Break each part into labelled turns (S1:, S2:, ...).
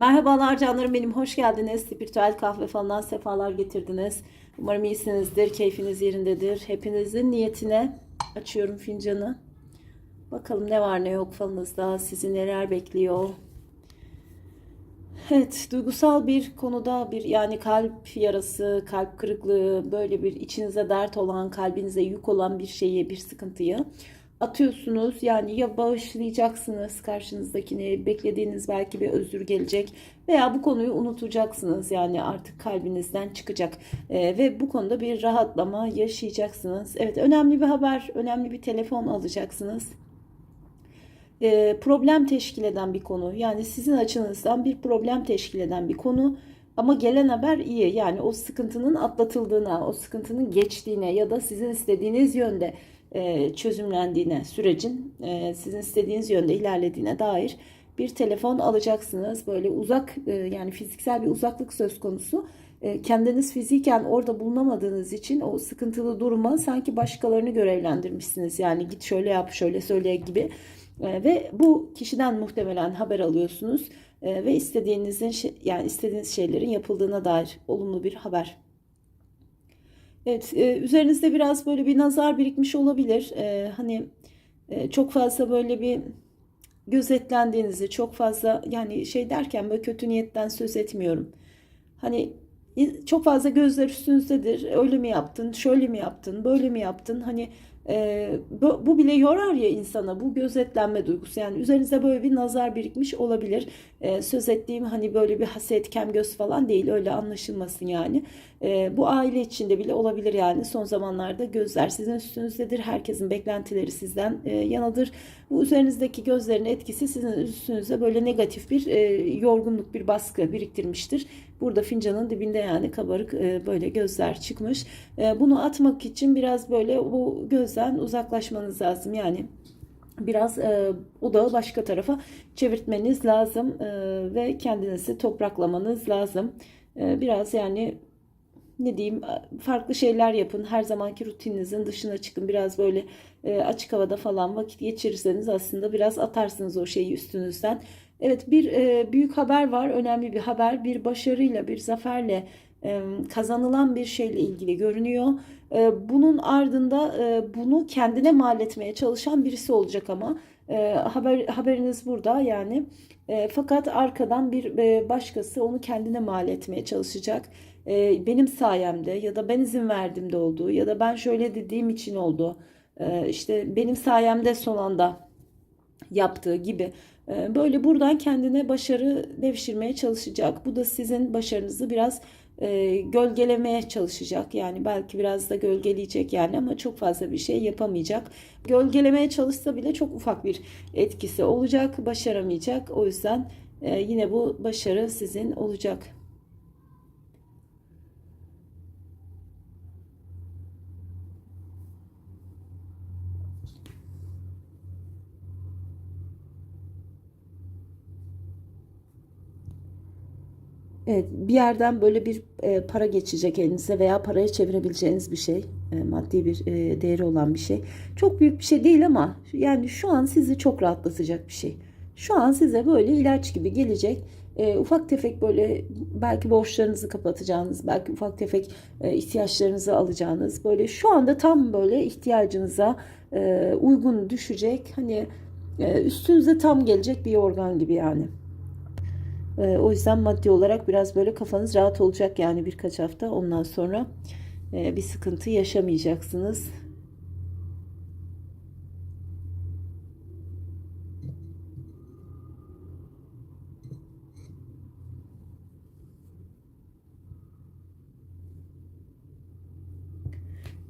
S1: Merhabalar canlarım benim, hoş geldiniz. Spiritüel kahve falından sefalar getirdiniz. Umarım iyisinizdir, keyfiniz yerindedir. Hepinizin niyetine açıyorum fincanı. Bakalım ne var ne yok falınızda, sizi neler bekliyor. Evet, duygusal bir konuda bir yani kalp yarası, kalp kırıklığı, böyle bir içinize dert olan, kalbinize yük olan bir şeyi, bir sıkıntıyı atıyorsunuz. Yani ya bağışlayacaksınız karşınızdakini, beklediğiniz belki bir özür gelecek veya bu konuyu unutacaksınız. Yani artık kalbinizden çıkacak Ee, ve bu konuda bir rahatlama yaşayacaksınız. Evet, önemli bir haber, önemli bir telefon alacaksınız e, problem teşkil eden bir konu. Yani sizin açınızdan bir problem teşkil eden bir konu. Ama gelen haber iyi. Yani o sıkıntının atlatıldığına, o sıkıntının geçtiğine ya da sizin istediğiniz yönde e, çözümlendiğine, sürecin e, sizin istediğiniz yönde ilerlediğine dair bir telefon alacaksınız. Böyle uzak e, yani fiziksel bir uzaklık söz konusu. Kendiniz fiziken orada bulunamadığınız için o sıkıntılı duruma sanki başkalarını görevlendirmişsiniz. Yani git şöyle yap, şöyle söyle gibi. Ve bu kişiden muhtemelen haber alıyorsunuz E, ve istediğinizin şey- yani istediğiniz şeylerin yapıldığına dair olumlu bir haber. Evet, e, üzerinizde biraz böyle bir nazar birikmiş olabilir. E, hani e, çok fazla böyle bir gözetlendiğinizi, çok fazla yani şey derken böyle kötü niyetten söz etmiyorum. Hani çok fazla gözler üstünüzdedir. Öyle mi yaptın, şöyle mi yaptın, böyle mi yaptın? Hani e, bu, bu bile yorar ya insana bu gözetlenme duygusu. Yani üzerinizde böyle bir nazar birikmiş olabilir. E, söz ettiğim hani böyle bir haset, kem göz falan değil. Öyle anlaşılmasın yani. E, bu aile içinde bile olabilir yani. Son zamanlarda gözler sizin üstünüzdedir. Herkesin beklentileri sizden e, yanadır. Bu üzerinizdeki gözlerin etkisi sizin üstünüze böyle negatif bir e, yorgunluk, bir baskı biriktirmiştir. Burada fincanın dibinde yani kabarık e, böyle gözler çıkmış. E, bunu atmak için biraz böyle bu gözden uzaklaşmanız lazım. Yani biraz e, odağı başka tarafa çevirtmeniz lazım e, ve kendinizi topraklamanız lazım. E, biraz yani ne diyeyim farklı şeyler yapın. Her zamanki rutininizin dışına çıkın. Biraz böyle e, açık havada falan vakit geçirirseniz aslında biraz atarsınız o şeyi üstünüzden. Evet bir e, büyük haber var. Önemli bir haber. Bir başarıyla, bir zaferle e, kazanılan bir şeyle ilgili görünüyor. E, bunun ardında e, bunu kendine mal etmeye çalışan birisi olacak ama e, haber haberiniz burada yani. E, fakat arkadan bir e, başkası onu kendine mal etmeye çalışacak. E, benim sayemde ya da ben izin verdiğimde olduğu ya da ben şöyle dediğim için oldu. E, işte benim sayemde son anda yaptığı gibi e, böyle buradan kendine başarı devşirmeye çalışacak. Bu da sizin başarınızı biraz e, gölgelemeye çalışacak. Yani belki biraz da gölgeleyecek yani ama çok fazla bir şey yapamayacak. Gölgelemeye çalışsa bile çok ufak bir etkisi olacak. Başaramayacak. O yüzden e, yine bu başarı sizin olacak. Evet, bir yerden böyle bir e, para geçecek elinize veya paraya çevirebileceğiniz bir şey, e, maddi bir e, değeri olan bir şey. Çok büyük bir şey değil ama yani şu an sizi çok rahatlatacak bir şey. Şu an size böyle ilaç gibi gelecek. E, ufak tefek böyle belki borçlarınızı kapatacağınız, belki ufak tefek e, ihtiyaçlarınızı alacağınız, böyle şu anda tam böyle ihtiyacınıza e, uygun düşecek, hani e, üstünüze tam gelecek bir organ gibi yani. E, o yüzden maddi olarak biraz böyle kafanız rahat olacak yani birkaç hafta. Ondan sonra e, bir sıkıntı yaşamayacaksınız.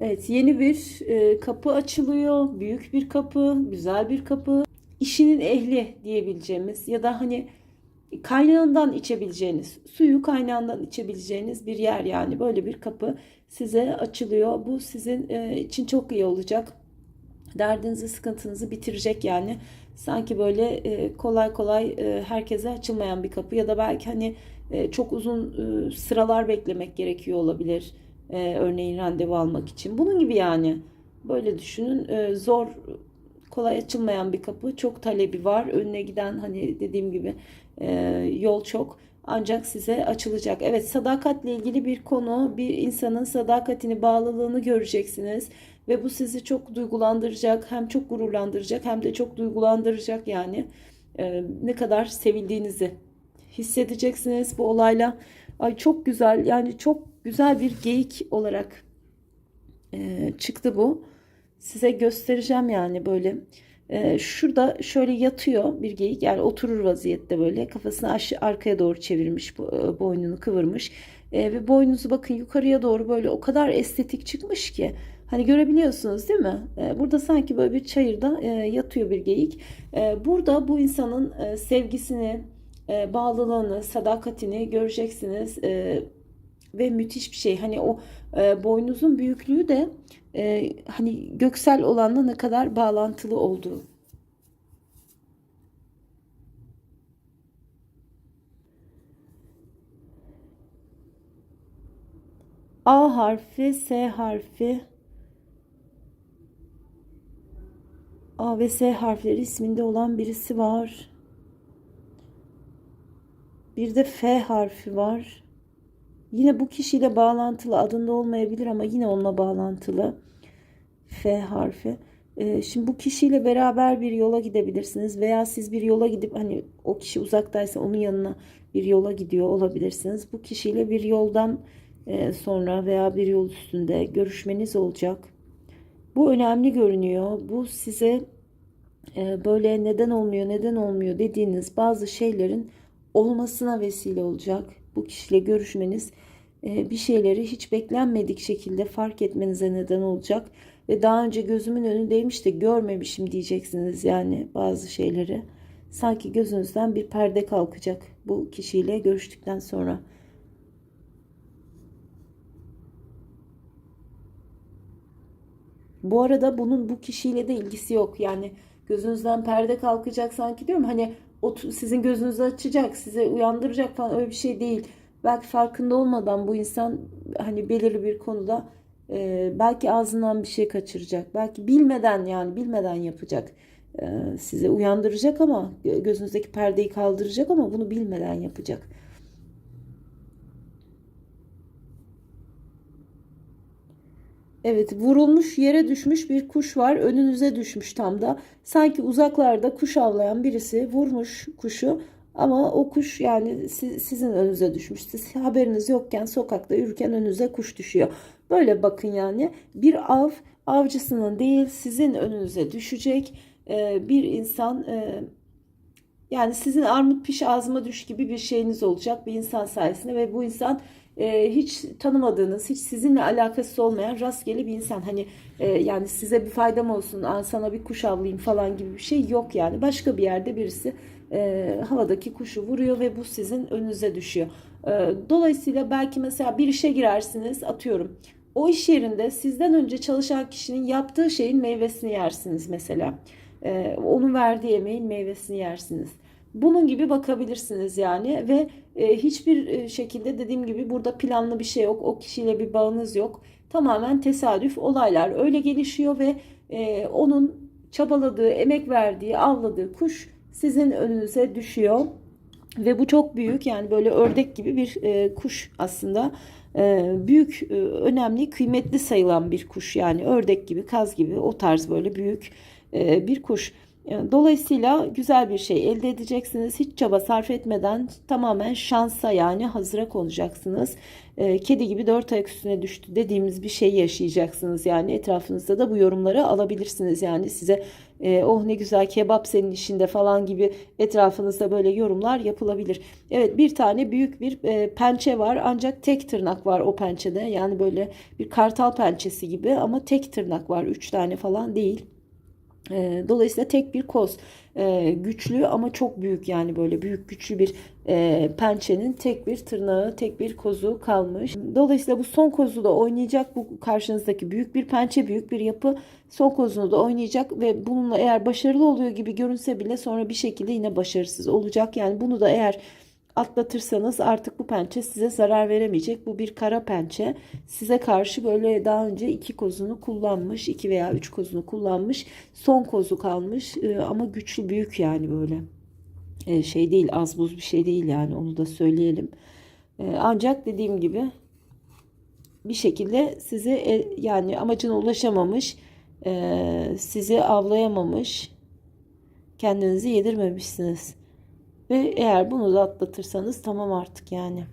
S1: Evet, yeni bir e, kapı açılıyor. Büyük bir kapı, güzel bir kapı. İşinin ehli diyebileceğimiz ya da hani kaynağından içebileceğiniz, suyu kaynağından içebileceğiniz bir yer yani böyle bir kapı size açılıyor. Bu sizin e, için çok iyi olacak. Derdinizi, sıkıntınızı bitirecek yani. Sanki böyle e, kolay kolay e, herkese açılmayan bir kapı ya da belki hani çok uzun sıralar beklemek gerekiyor olabilir. Örneğin randevu almak için. Bunun gibi yani. Böyle düşünün. Zor kolay açılmayan bir kapı. Çok talebi var. Önüne giden hani dediğim gibi e, yol çok. Ancak size açılacak. Evet sadakatle ilgili bir konu. Bir insanın sadakatini, bağlılığını göreceksiniz. Ve bu sizi çok duygulandıracak. Hem çok gururlandıracak hem de çok duygulandıracak yani. E, ne kadar sevildiğinizi hissedeceksiniz bu olayla. Ay çok güzel yani çok güzel bir geyik olarak e, çıktı bu. Size göstereceğim yani böyle. E, şurada şöyle yatıyor bir geyik yani oturur vaziyette böyle kafasını aşağı arkaya doğru çevirmiş e, boynunu kıvırmış e, ve boynunuzu bakın yukarıya doğru böyle o kadar estetik çıkmış ki hani görebiliyorsunuz değil mi? E, burada sanki böyle bir çayırda e, yatıyor bir geyik. E, burada bu insanın e, sevgisini, e, bağlılığını, sadakatini göreceksiniz. E, ve müthiş bir şey. Hani o e, boynuzun büyüklüğü de e, hani göksel olanla ne kadar bağlantılı olduğu. A harfi, S harfi, A ve S harfleri isminde olan birisi var. Bir de F harfi var. Yine bu kişiyle bağlantılı adında olmayabilir ama yine onunla bağlantılı. F harfi. Ee, şimdi bu kişiyle beraber bir yola gidebilirsiniz veya siz bir yola gidip hani o kişi uzaktaysa onun yanına bir yola gidiyor olabilirsiniz. Bu kişiyle bir yoldan e, sonra veya bir yol üstünde görüşmeniz olacak. Bu önemli görünüyor. Bu size e, böyle neden olmuyor, neden olmuyor dediğiniz bazı şeylerin olmasına vesile olacak. Bu kişiyle görüşmeniz e, bir şeyleri hiç beklenmedik şekilde fark etmenize neden olacak ve daha önce gözümün önündeymiş de görmemişim diyeceksiniz yani bazı şeyleri. Sanki gözünüzden bir perde kalkacak bu kişiyle görüştükten sonra. Bu arada bunun bu kişiyle de ilgisi yok. Yani gözünüzden perde kalkacak sanki diyorum. Hani sizin gözünüzü açacak, size uyandıracak falan öyle bir şey değil. Belki farkında olmadan bu insan hani belirli bir konuda e, belki ağzından bir şey kaçıracak. Belki bilmeden yani bilmeden yapacak. E, size uyandıracak ama gözünüzdeki perdeyi kaldıracak ama bunu bilmeden yapacak. Evet vurulmuş yere düşmüş bir kuş var. Önünüze düşmüş tam da. Sanki uzaklarda kuş avlayan birisi vurmuş kuşu. Ama o kuş yani sizin önünüze düşmüş. Siz haberiniz yokken sokakta yürürken önünüze kuş düşüyor. Böyle bakın yani bir av avcısının değil sizin önünüze düşecek ee, bir insan e, yani sizin armut piş ağzıma düş gibi bir şeyiniz olacak bir insan sayesinde ve bu insan e, hiç tanımadığınız, hiç sizinle alakası olmayan rastgele bir insan. Hani e, yani size bir faydam olsun, sana bir kuş avlayayım falan gibi bir şey yok yani. Başka bir yerde birisi e, havadaki kuşu vuruyor ve bu sizin önünüze düşüyor. E, dolayısıyla belki mesela bir işe girersiniz, atıyorum. O iş yerinde sizden önce çalışan kişinin yaptığı şeyin meyvesini yersiniz mesela. E, onun verdiği emeğin meyvesini yersiniz. Bunun gibi bakabilirsiniz yani ve e, hiçbir e, şekilde dediğim gibi burada planlı bir şey yok. O kişiyle bir bağınız yok. Tamamen tesadüf olaylar öyle gelişiyor ve e, onun çabaladığı, emek verdiği, avladığı kuş sizin önünüze düşüyor. Ve bu çok büyük yani böyle ördek gibi bir e, kuş aslında. E, büyük, e, önemli, kıymetli sayılan bir kuş. Yani ördek gibi, kaz gibi o tarz böyle büyük e, bir kuş. Dolayısıyla güzel bir şey elde edeceksiniz. Hiç çaba sarf etmeden tamamen şansa yani hazıra konacaksınız. Ee, kedi gibi dört ayak üstüne düştü dediğimiz bir şey yaşayacaksınız. Yani etrafınızda da bu yorumları alabilirsiniz. Yani size e, oh ne güzel kebap senin işinde falan gibi etrafınızda böyle yorumlar yapılabilir. Evet bir tane büyük bir e, pençe var ancak tek tırnak var o pençede. Yani böyle bir kartal pençesi gibi ama tek tırnak var. Üç tane falan değil. E, dolayısıyla tek bir koz e, güçlü ama çok büyük yani böyle büyük güçlü bir e, pençenin tek bir tırnağı tek bir kozu kalmış. Dolayısıyla bu son kozu da oynayacak bu karşınızdaki büyük bir pençe büyük bir yapı son kozunu da oynayacak ve bununla eğer başarılı oluyor gibi görünse bile sonra bir şekilde yine başarısız olacak. Yani bunu da eğer atlatırsanız artık bu pençe size zarar veremeyecek. Bu bir kara pençe. Size karşı böyle daha önce iki kozunu kullanmış, iki veya üç kozunu kullanmış. Son kozu kalmış e, ama güçlü büyük yani böyle. e, şey değil az buz bir şey değil yani onu da söyleyelim. E, ancak dediğim gibi bir şekilde sizi yani amacına ulaşamamış, sizi avlayamamış, kendinizi yedirmemişsiniz. Ve eğer bunu da atlatırsanız tamam artık yani.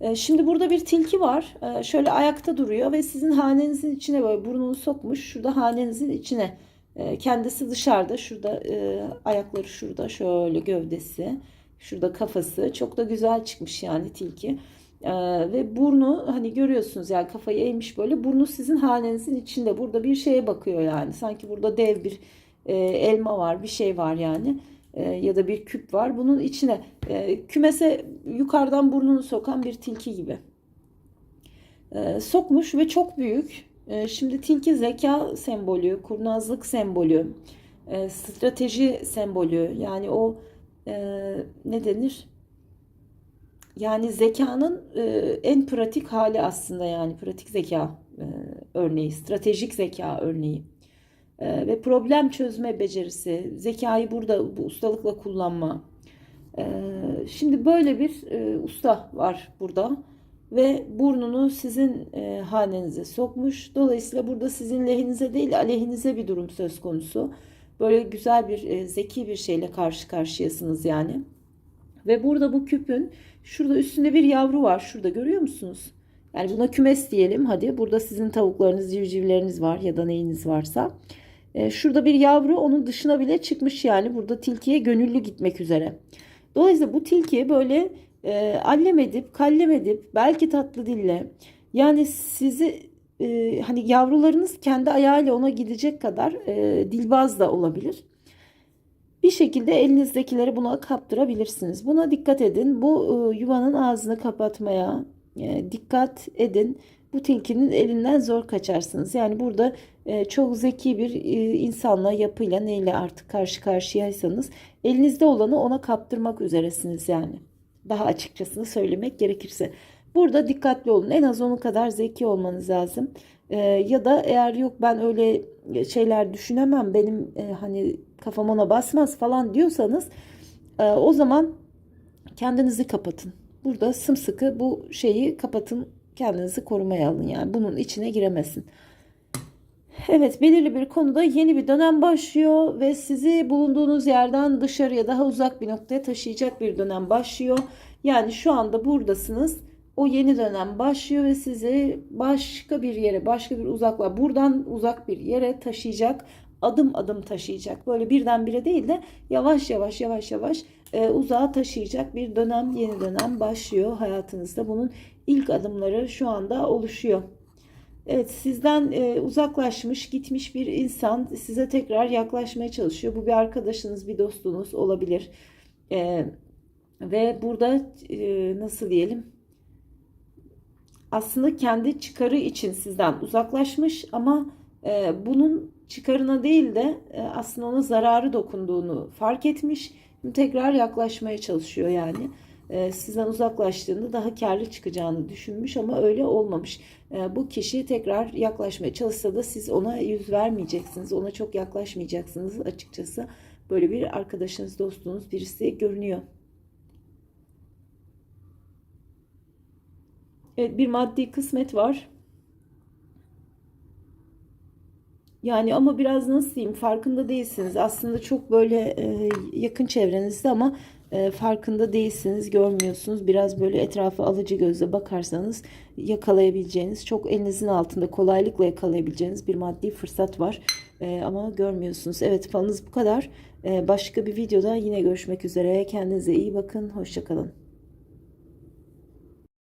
S1: E, Şimdi burada bir tilki var. E, Şöyle ayakta duruyor ve sizin hanenizin içine böyle burnunu sokmuş. Şurada hanenizin içine. E, Kendisi dışarıda. Şurada e, ayakları şurada. Şöyle gövdesi. Şurada kafası. Çok da güzel çıkmış yani tilki. E, Ve burnu hani görüyorsunuz yani kafayı eğmiş böyle. Burnu sizin hanenizin içinde. Burada bir şeye bakıyor yani. Sanki burada dev bir e, elma var. Bir şey var yani e, ya da bir küp var. Bunun içine e, kümese yukarıdan burnunu sokan bir tilki gibi. E, sokmuş ve çok büyük. E, şimdi tilki zeka sembolü, kurnazlık sembolü, e, strateji sembolü. Yani o e, ne denir? Yani zekanın e, en pratik hali aslında yani pratik zeka e, örneği, stratejik zeka örneği. Ee, ve problem çözme becerisi, zekayı burada bu ustalıkla kullanma. Ee, şimdi böyle bir e, usta var burada ve burnunu sizin e, hanenize sokmuş. Dolayısıyla burada sizin lehinize değil aleyhinize bir durum söz konusu. Böyle güzel bir e, zeki bir şeyle karşı karşıyasınız yani. Ve burada bu küpün şurada üstünde bir yavru var. Şurada görüyor musunuz? Yani buna kümes diyelim. Hadi burada sizin tavuklarınız, civcivleriniz var ya da neyiniz varsa. E, şurada bir yavru onun dışına bile çıkmış yani burada tilkiye gönüllü gitmek üzere. Dolayısıyla bu tilki böyle e, allem edip kallem edip belki tatlı dille yani sizi e, hani yavrularınız kendi ayağıyla ona gidecek kadar e, dilbaz da olabilir. Bir şekilde elinizdekileri buna kaptırabilirsiniz. Buna dikkat edin. Bu e, yuvanın ağzını kapatmaya e, dikkat edin bu tilkinin elinden zor kaçarsınız. Yani burada e, çok zeki bir e, insanla, yapıyla, neyle artık karşı karşıyaysanız elinizde olanı ona kaptırmak üzeresiniz yani. Daha açıkçasını söylemek gerekirse. Burada dikkatli olun. En az onun kadar zeki olmanız lazım. E, ya da eğer yok ben öyle şeyler düşünemem, benim e, hani kafam ona basmaz falan diyorsanız e, o zaman kendinizi kapatın. Burada sımsıkı bu şeyi kapatın kendinizi korumaya alın yani bunun içine giremesin. Evet belirli bir konuda yeni bir dönem başlıyor ve sizi bulunduğunuz yerden dışarıya daha uzak bir noktaya taşıyacak bir dönem başlıyor. Yani şu anda buradasınız. O yeni dönem başlıyor ve sizi başka bir yere, başka bir uzaklığa, buradan uzak bir yere taşıyacak. Adım adım taşıyacak. Böyle birdenbire değil de yavaş yavaş yavaş yavaş e, uzağa taşıyacak bir dönem, yeni dönem başlıyor hayatınızda. Bunun ilk adımları şu anda oluşuyor. Evet sizden e, uzaklaşmış gitmiş bir insan size tekrar yaklaşmaya çalışıyor. Bu bir arkadaşınız bir dostunuz olabilir. E, ve burada e, nasıl diyelim aslında kendi çıkarı için sizden uzaklaşmış ama e, bunun çıkarına değil de e, aslında ona zararı dokunduğunu fark etmiş. Tekrar yaklaşmaya çalışıyor yani. E, sizden uzaklaştığında daha karlı çıkacağını düşünmüş ama öyle olmamış. E, bu kişi tekrar yaklaşmaya çalışsa da siz ona yüz vermeyeceksiniz. Ona çok yaklaşmayacaksınız açıkçası. Böyle bir arkadaşınız, dostunuz birisi görünüyor. Evet bir maddi kısmet var. Yani ama biraz nasıl diyeyim farkında değilsiniz. Aslında çok böyle e, yakın çevrenizde ama e, farkında değilsiniz, görmüyorsunuz. Biraz böyle etrafa alıcı gözle bakarsanız yakalayabileceğiniz, çok elinizin altında kolaylıkla yakalayabileceğiniz bir maddi fırsat var. E, ama görmüyorsunuz. Evet falınız bu kadar. E, başka bir videoda yine görüşmek üzere. Kendinize iyi bakın. Hoşçakalın.